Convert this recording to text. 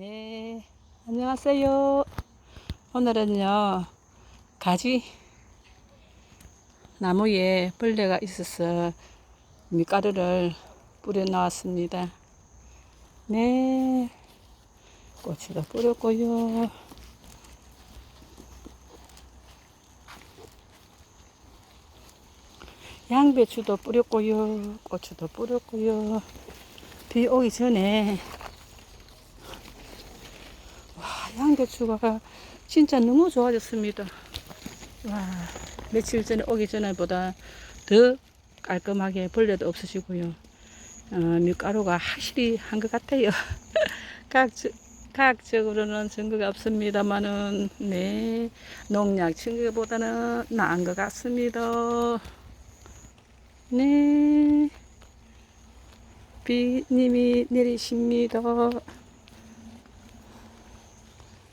네, 안녕하세요. 오늘은요, 가지 나무에 벌레가 있어서 밀가루를 뿌려 놨습니다. 네, 고추도 뿌렸고요. 양배추도 뿌렸고요. 고추도 뿌렸고요. 비 오기 전에 와, 양배추가 진짜 너무 좋아졌습니다. 와, 며칠 전에 오기 전에보다 더 깔끔하게 벌레도 없으시고요. 어, 밀가루가 확실히 한 것 같아요. 각, 각적으로는 증거가 없습니다만은, 네, 농약 증거보다는 나은 것 같습니다. 네, 비님이 내리십니다.